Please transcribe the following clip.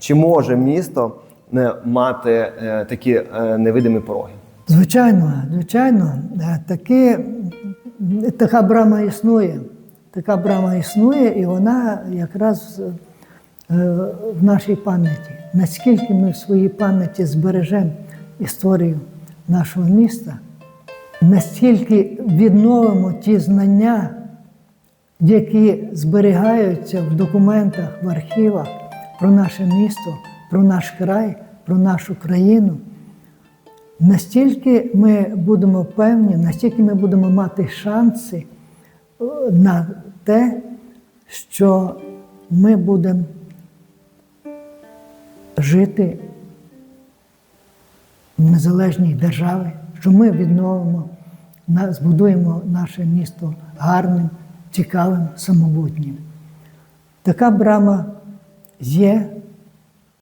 Чи може місто мати е, такі е, невидимі пороги? Звичайно, звичайно, е, таки, така брама існує. Така брама існує, і вона якраз в нашій пам'яті. Наскільки ми в своїй пам'яті збережемо історію нашого міста, настільки відновимо ті знання, які зберігаються в документах, в архівах про наше місто, про наш край, про нашу країну. Настільки ми будемо певні, настільки ми будемо мати шанси е, на те, що ми будемо жити в незалежній державі, що ми відновимо, збудуємо наше місто гарним, цікавим, самобутнім. Така брама є